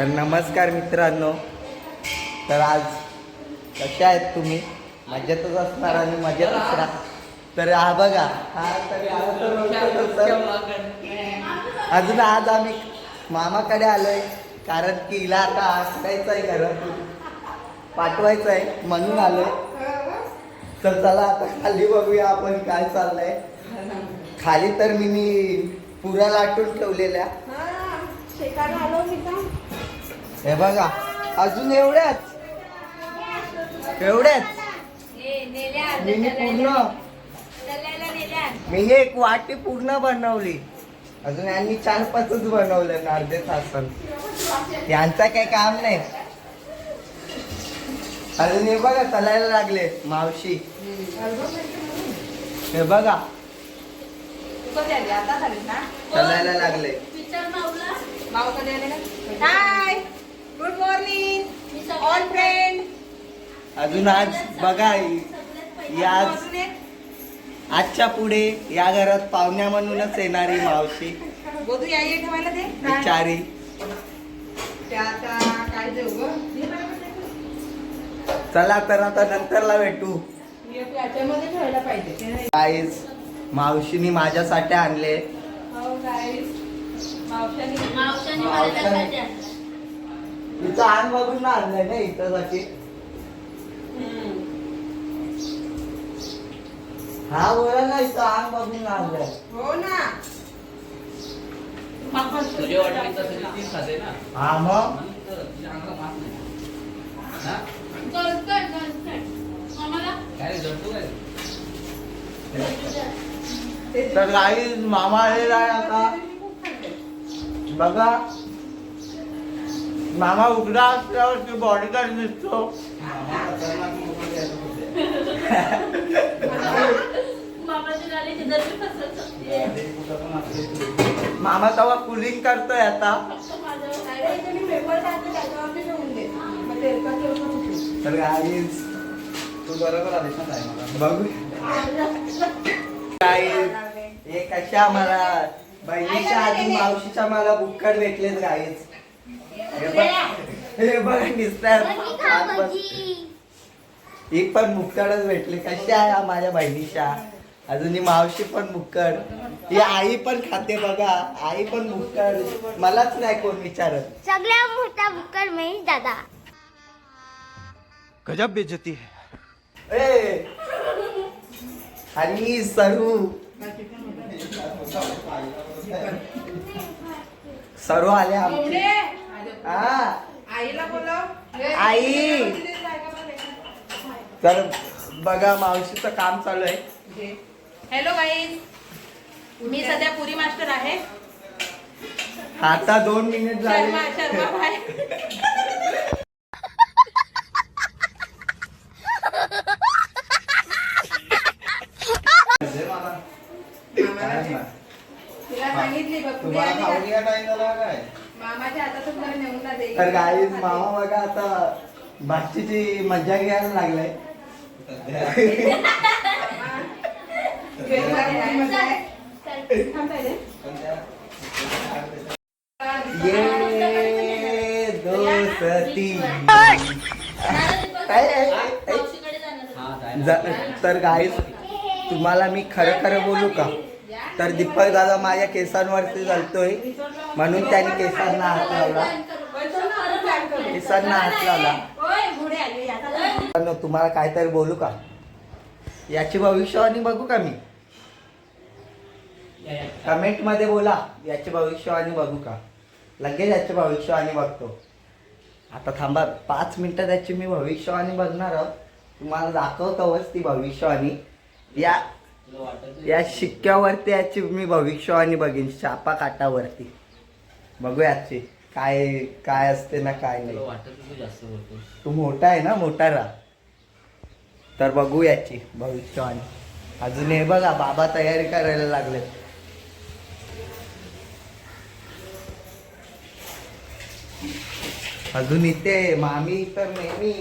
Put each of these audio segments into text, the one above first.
तर नमस्कार मित्रांनो. तर आज कशा आहेत तुम्ही? मजेतच असणार आणि मजेतच राहा तर हा बघा हा तर अजून आज आम्ही मामाकडे आलोय कारण की हिला आता आणायचं आहे घर पाठवायचं आहे म्हणून आलोय. तर चला आता खाली बघूया आपण काय चाललंय. खाली तर मी मी पुरा लाटून ठेवलेल्या. आलो मी का? हे बघा अजून एवढ्याच एवढ्याच मी पूर्ण? मी एक वाटी पूर्ण बनवली. अजून यांनी चार पाचच बनवलं ना अर्धे तास यांचा काही काम नाही. अजून हे बघा चालायला लागले मावशी. हे बघा. चालायला लागले. Hi. Good morning all friend अजून आज बघा या आज आजच्या पुढे या घरात पाहुण्या म्हणूनच येणारी मावशी. गोदू या ठेवायला ते बिचारी. ते आता काय देऊ ग? चला तर आता नंतरला भेटू. पाहिजे. काहीच मावशीनी माझ्यासाठी आणले. हो. मावशाने तिचं आण बघून ना आणलंय ना इथंसाठी हा बोला ना इथं आण बघून आणलंय. हो ना. तुझ्या वाटणीचं असेल तर तीच खाते ना. हा मग? म्हणून तर तिच्या अंगाला मात नाही. हा? गलकट, गलकट. आम्हाला? काय रे, जळतो काय? तर काही मामा आलेला आहे आता. बघा. मामा उघडा असल्यावर बॉडी गार्ड दिसतो. मामा तेव्हा कुलिंग करतोय आता. तर गाईज तू बरोबर आलीस ना बघू. गाईज हे कशा मला? बहिणीच्या आधी मावशीच्या मला बुक्कड भेटलेत गाईज हे बघ ही पण मुक्कडच भेटली. कशी आहे माझ्या बहिणीच्या? अजून ही मावशी पण मुक्कड. ही आई पण खाते बघा. आई पण मुक्कड. मलाच नाही कोण विचारत. सगळ्या मोठा बुक्कर महेश दादा. गजब बेइज्जती है। ए! आणि सरू. सरू आले आमचे. आईला बोलव. आई. तर बघा मावशीचं काम चालू आहे. हॅलो गाईज मी सध्या पुरी मास्टर आहे. आता दोन मिनिट झाले. शर्मा भाई तिला सांगितली बघ तुम्हाला काय मामाच्या हातातच मला नेऊन ना दे. तर गाईज मामा बघा आता बाकीची मजा घ्यायला लागलाय. आहे? हा. ज- तर गाईज तुम्हाला मी खरं खरं बोलू का? तर दीपक दादा माझ्या केसांवरती चालतोय. म्हणून त्याने केसांना हात लावला. केसांना हात लावला. तुम्हाला काहीतरी बोलू का? याची भविष्यवाणी बघू का मी? कमेंटमध्ये बोला. याची भविष्यवाणी बघू का? लगेच याची भविष्यवाणी बघतो. आता थांबा पाच मिनिटं त्याची मी भविष्यवाणी बघणार आहोत. तुम्हाला दाखवतोच ती भविष्यवाणी. या या शिक्क्यावरती याची मी भविष्यवाणी बघीन शापा काटावरती बघू याची काय काय असते ना काय नाही. तू मोठा आहे ना मोठा राहा. तर बघू याची भविष्यवाणी. अजून हे बघा बाबा तयारी करायला लागले अजून इथे मामी तर नेहमी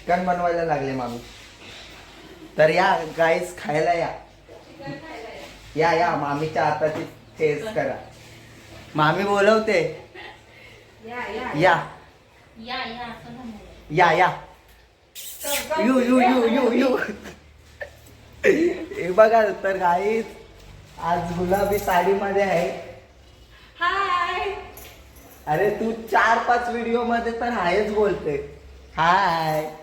चिकन बनवायला लागले मामी. तर या गाईस खायला या. या या मामीच्या हाताची टेस्ट करा. मामी बोलवते. या या. या. या या या या. यू यू यू यू यू. हे बघा तर गाईच आज गुलाबी साडीमध्ये आहे. हाय अरे तू चार पाच व्हिडिओमध्ये तर हायच बोलते. हाय गाईस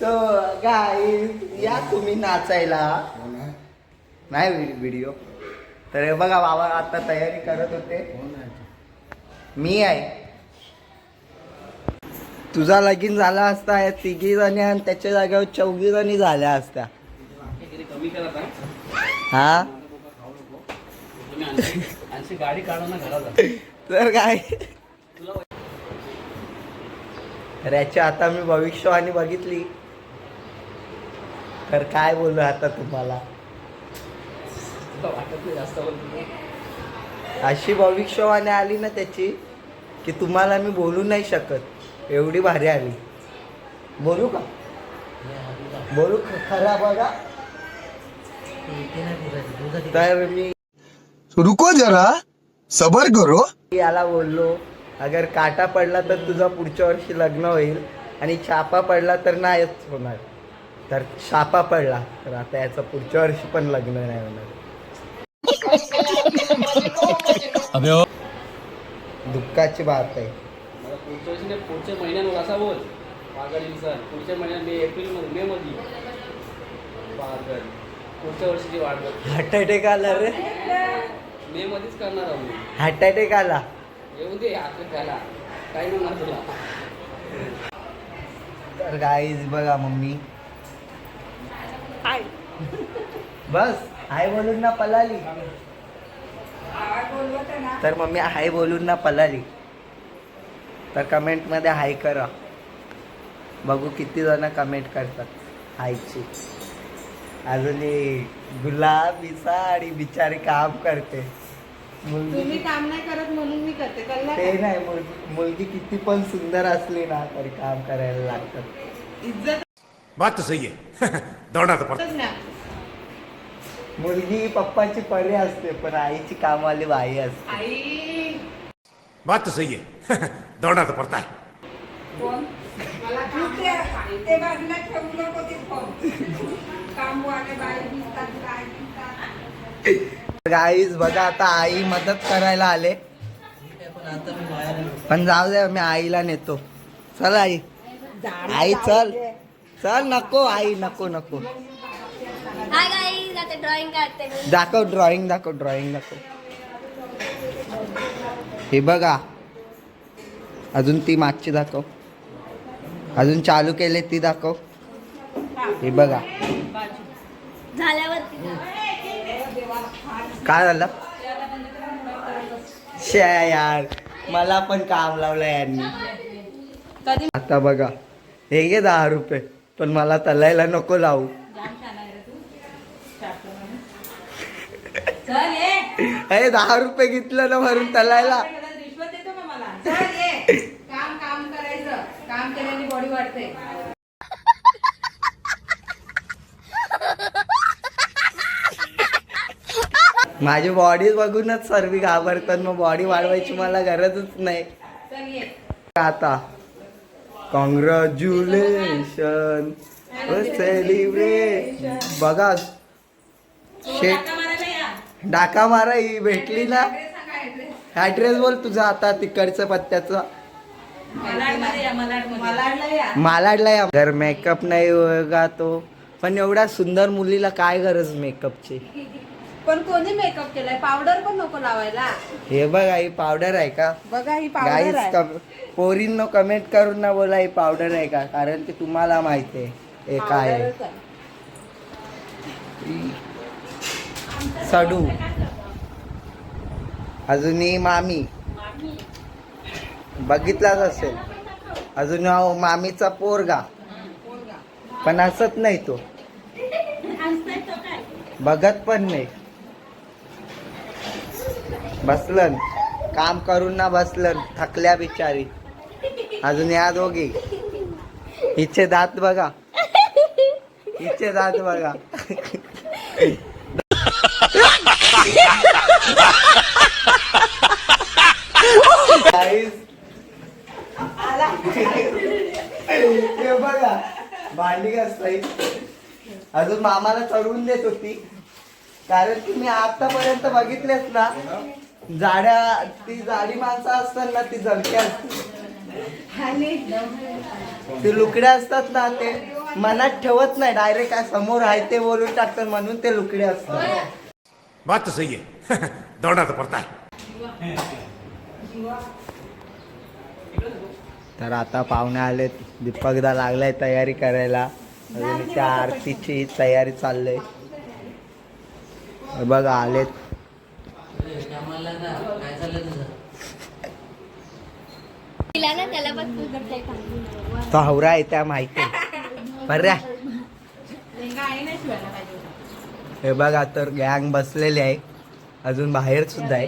तो गाईज या तुम्ही नाचायला. नाही व्हिडिओ तर हे बघा बाबा आता तयारी करत होते. मी आहे. तुझा लगीन झाला असता या तिघी जणी आणि त्याच्या जागेवर चौघी जणी झाल्या असत्या. हा? तर काय? तर याची आता मी भविष्यवाणी बघितली. तर काय बोलू आता तुम्हाला? अशी भविष्यवाणी आली ना त्याची की तुम्हाला मी बोलू नाही शकत. एवढी भारी आली. बोलू का? बोलू खरा बघा. तर मी रुको जरा. सबर करो. याला बोललो अगर काटा पडला तर तुझा पुढच्या वर्षी लग्न होईल आणि छापा पडला तर नाहीच होणार. तर छापा पडला. तर आता याचं पुढच्या वर्षी पण लग्न नाही होणार. दुःखाची बात आहे. मला पुढच्या वर्षी नाही पुढच्या महिन्यात असा बोल. पुढच्या महिन्यात मे एप्रिलमध्ये मे मध्ये पागल. पुढच्या वर्षीची वाट बघ. हार्ट अटॅक आला रे. मे मध्येच करणार आहोत हार्ट अटॅक आला. येऊ दे आपल्या त्याला. काही नाही होणार तुला? तर गाईज बघा मम्मी. हाय. बस हाय बोलून ना पलाली. तर मम्मी हाय बोलून ना पलाली. तर कमेंटमध्ये हाय करा. बघू किती जण कमेंट करतात. हायची. अजून गुलाबी साडी बिचारी काम करते. मुलगी काम नाही करत म्हणून मी करते ते? नाही मुलगी किती पण सुंदर असली ना तरी काम करायला लागतात. इज्जत बात तो सही है दौड़ना तो पड़ता मुलगी पप्पाची परी असते पण आईची कामवाली बाई असते. आई. बात तो सही है दौड़ना तो पड़ता है कोण? मला काम ते बाजूला ठेवू नको ते फोन. काम वाले बाई दिसतात काय दिसतात. गाईज बघा आता आई मदत करायला आले. पण जाऊ दे मी आईला नेतो. चल आई. आई चल. चल नको आई नको नको. हाय गाईज आता ड्रॉइंग काढते मी. दाखव ड्रॉइंग दाखव ड्रॉइंग दाखव. हे बघा. अजून ती मागची दाखव. अजून चालू केले ती दाखव. हे बघा. काय झालं? शे यार. मला पण काम लावलं यांनी. आता बघा. हे घे दहा रुपये. पण मला तलायला नको लावू. अरे दहा रुपये घेतलं ना भरून तलायला. माझी बॉडी बघूनच सर्व घाबरतात. मग बॉडी वाढवायची मला गरजच नाही. आता. कॉंग्रॅच्युलेशन सेलिब्रेशन बघा शेट डाका मारा ही भेटली ना? ऍड्रेस बोल तुझा आता तिकडचं पत्त्याचं. मालाडला या. घर मेकअप नाही होगा तो. पण एवढ्या सुंदर मुलीला काय गरज मेकअपची पण कोणी मेकअप केलाय? पावडर पण नको लावायला. हे बघ आई पावडर आहे का? बघा ही पावडर आहे. पोरींनो कमेंट करून ना बोला ही पावडर आहे का? कारण ते तुम्हाला माहिती आहे हे काय आहे. पावडरच आहे. सडू. अजून ही मामी. बघितलाच असेल. अजून हा मामीचा पोरगा. पण हसत नाही तो. बघत पण नाही. बसलन. काम करून ना बसलन. थकल्या बिचारी. अजून या दोघी. हिचे दात बघा. हिचे दात बघा. बघा. भांडी अजून मामाला चढवून देत होती. कारण तुम्ही आतापर्यंत बघितलेच ना जाड्या ती जाडी माणसं असतात ना ती जलकी असते आणि ते लुकड्या असतात ना ते मनात ठेवत नाही. डायरेक्ट काय समोर आहे ते बोलून टाकतात म्हणून ते लुकडे असतात. बात तो सही है दौड़ना तो पड़ता है तर आता पाहुणे आलेत. दीपकदा लागलाय तयारी करायला. अजून त्या आरतीची तयारी चाललंय. हे बघा आलेत. ना हवरा आहे त्या माहिती. बऱ्या हे बघा तर गँग बसलेले आहे. अजून बाहेर सुद्धा आहे.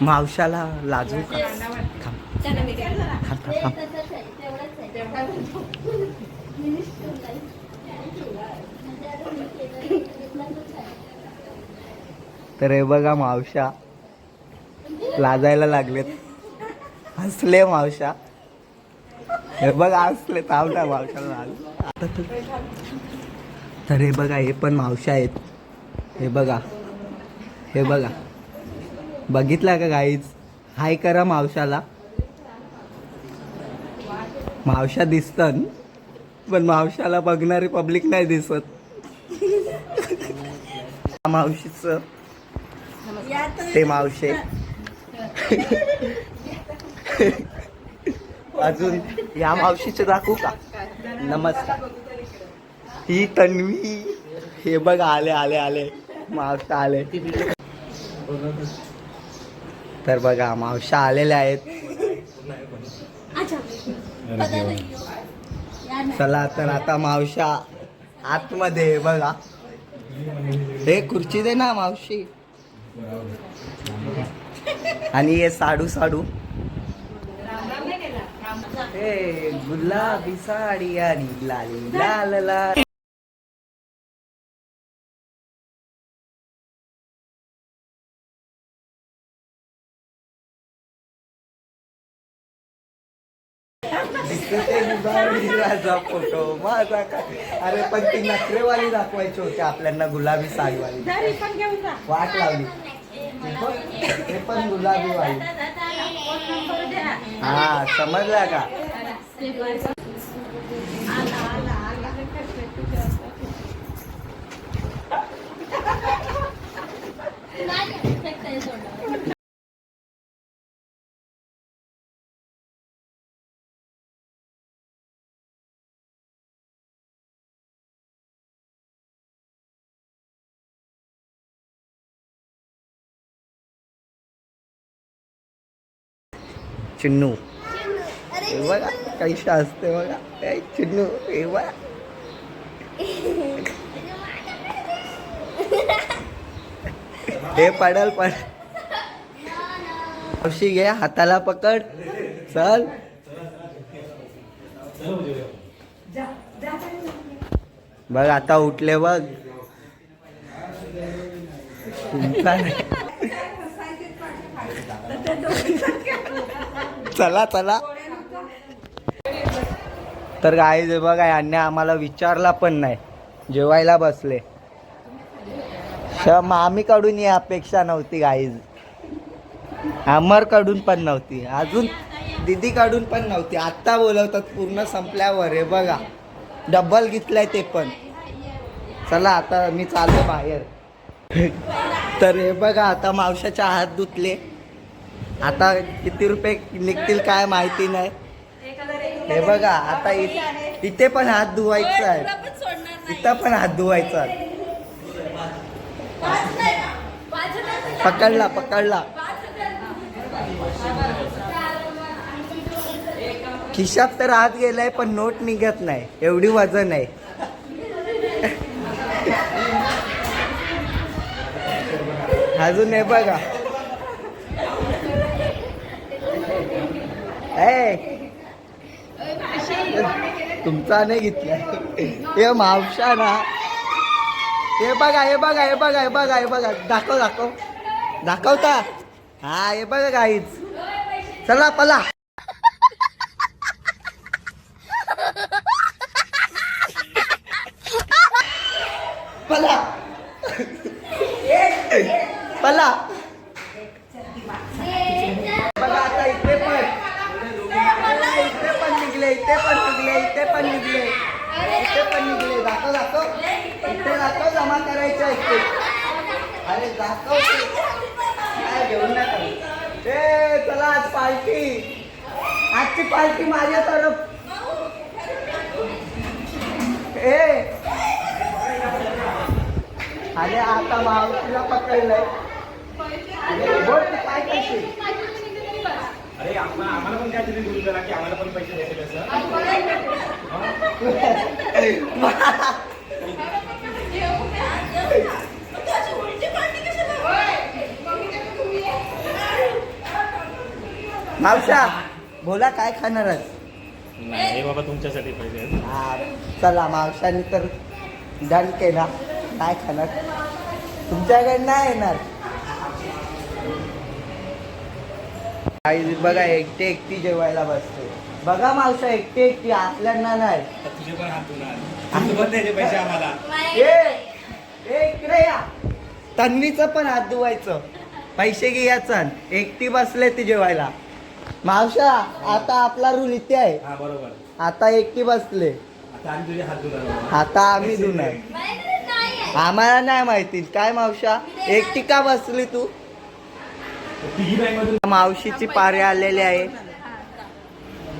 मावशाला लाजू का? थांब, त्याला मी काय झाला? थांब, ते थांब. तसंच आहे, तेवढंच आहे. Finish करून जाईल. तर हे बघा मावशा. लाजायला लागलेत. हसले मावशा. हे बघा हसले थांबता मावशाला तर- हे बघा हे पण मावशा आहेत. हे बघा. हे बघा. बघितला का गाईच हाय करा मावशाला. मावशा दिसतं पण मावशाला बघणारी पब्लिक नाही दिसत. मावशीचं ते मावशे. अजून या मावशीचं दाखवू का? नमस्कार. ही तन्वी. हे बघ आले आले आले. मावशा आले. तर बघा मावशा आलेल्या आहेत. चला तर आता मावशा आतमध्ये आहे बघा. हे खुर्ची दे ना मावशी. आणि हे साडू साडू. हे गुलाबी साडी आणि लाली लाल लाल. फोटो माझा काय अरे पण ती नखरेवाली दाखवायची होती आपल्याला गुलाबी साडीवाली वाट लावली पण- ते पण गुलाबी वाली हा समजला का नाही चिन्नू. हे बघा कैशा असते बघा. ए, चिन्नू हे बघा. हे पडल पड मावशी घे हाताला पकड. चल. बघ आता उठले बघ. तुमचा. चला चला. तर गाईज हे बघा यांनी आम्हाला विचारला पण नाही. जेवायला बसले. मामीकडून ही अपेक्षा नव्हती गाईज अमरकडून पण नव्हती. अजून दीदीकडून पण नव्हती. आत्ता बोलवतात पूर्ण संपल्यावर. हे बघा डबल घेतलंय ते पण. चला आता मी चाललो बाहेर. तर हे बघा आता मावशाच्या हात धुतले. आता किती रुपये निघतील काय माहिती नाही. हे बघा आता इथे पण हात धुवायचा आहे. पण इथं पण हात धुवायचा आहे. पकडला पकडला. खिशात तर आत गेलाय पण नोट निघत नाही. एवढी वजन आहे. अजून हे बघा. तुमचा नाही घेतला हे मावशा ना. हे बघा हे बघा हे बघा हे बघा हे बघा. दाखव दाखव. दाखवता? हा हे बघा गाईच चला पला. पला. पला बघा आता इथे पण इथे पण निघले इथे पण निघले इथे पण निघले इथे पण निघले दाखव दाखव. इथे दाखव जमा करायचं इथे अरे दाखव काय घेऊन नका ए चला आज पार्टी आजची पार्टी माझ्या तरफ. ए. अरे आता मावशीला पकडलंय. अरे बोल तू काय करशील? अरे आम्हाला पण काहीतरी की आम्हाला पण पैसे द्यायचे मावशा बोला काय खाणार? नाही हे बाबा तुमच्यासाठी आहेत. हा, चला मावशाने तर डन केला. काय खाणार? तुमच्याकडे नाही येणार. आई बघा एकटी एकटी जेवायला बसते बघा मावशा एकटी एकटी आपल्यांना नाही. तुझे पण हात पण द्यायचे पैसे आम्हाला. ए ए, इकडे या. तन्वीचं पण हात धुवायचं. पैसे घ्यायचा एकटी बसले ती जेवायला. मावशा आता आपला रूल इथे आहे. हा बरोबर. आता एकटी बसले. आता आम्ही तुझे हात धुणार आता आम्ही धुणार. आम्हाला नाही माहिती. काय मावशा? एकटी का बसली तू? मावशीची पारे आलेली आहे.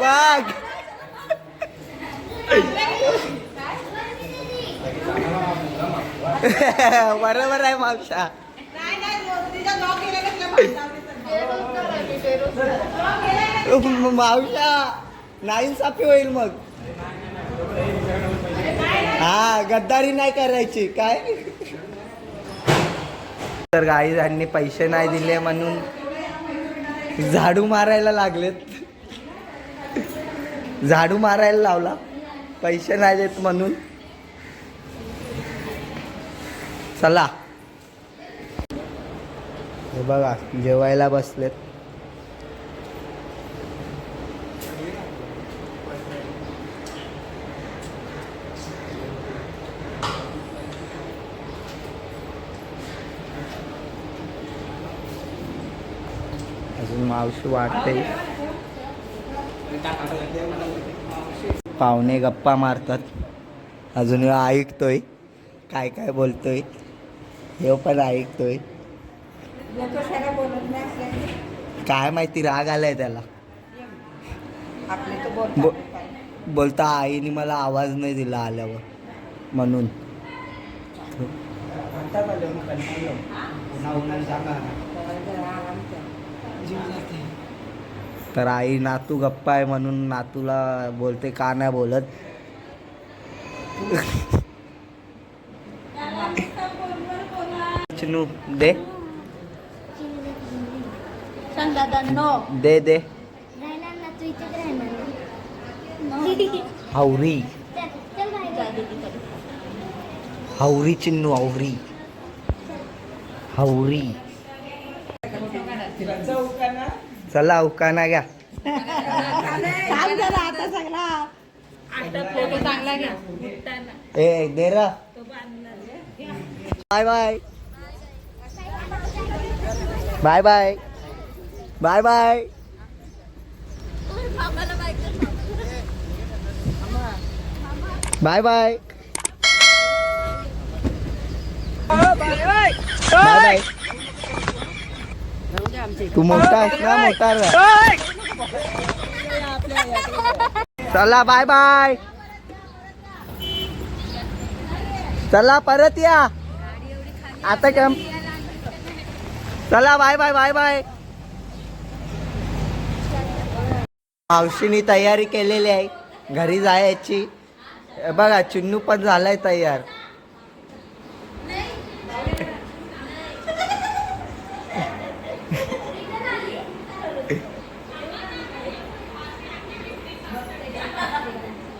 बघ. बरोबर आहे मावशा. मावशा नाही साफी होईल मग. हा गद्दारी नाही करायची काय? तर गाईजांनी पैसे नाही दिले म्हणून झाडू मारायला लागलेत. झाडू मारायला लावला. पैसे नाही देत म्हणून. चला. हे बघा जेवायला बसलेत अजून मावशी वाटते पाहुणे गप्पा मारतात. अजून ऐकतोय. काय काय बोलतोय. हे पण ऐकतोय. काय माहिती राग आलाय त्याला. बो- बोलता आईने मला आवाज नाही दिला आल्यावर म्हणून. तर आई नातू गप्पा आहे म्हणून नातूला बोलते का नाही बोलत? चिनू दे. दे दे. हावरी हावरी चिन्नू हावरी हावरी चला उकाना घ्या. ए दे रा. Bye bye. Bye bye. Bye bye. Bye bye. Bye bye. तू मोठा आहेस ना मोठा. चला बाय बाय चला परत या. आता कम चला बाय बाय बाय बाय मावशीनी तयारी केलेली आहे घरी जायची. बघा चिन्नू पण झालाय तयार.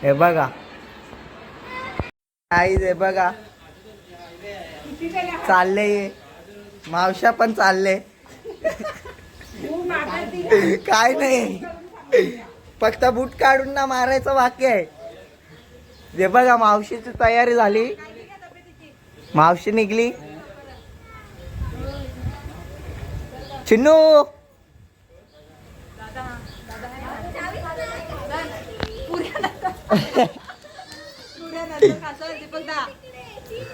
हे बघा. आई हे बघा. चालले. मावशा पण चालले. काय नाही. फक्त बूट काढून ना मारायचं बाकी आहे. हे बघा मावशीची तयारी झाली. मावशी निघली. चिन्नू!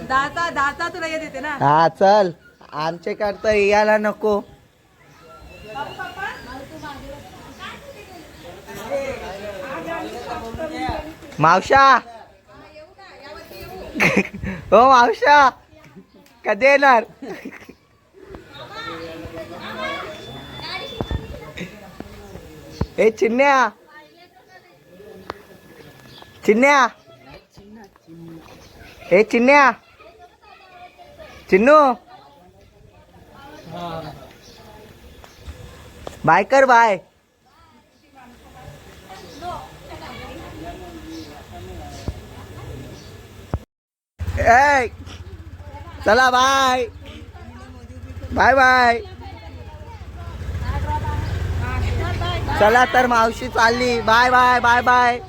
दहाचा तुला येत येते ना हा चल. आमचे करता यायला नको. मावशा. हो मावशा. कधी येणार? ए चिन्या. चिन्या. ए चिन्या. चिन्नू. बाय कर बाय. ए चला बाय. Bye bye. चला तर मावशी चालली. Bye bye bye bye.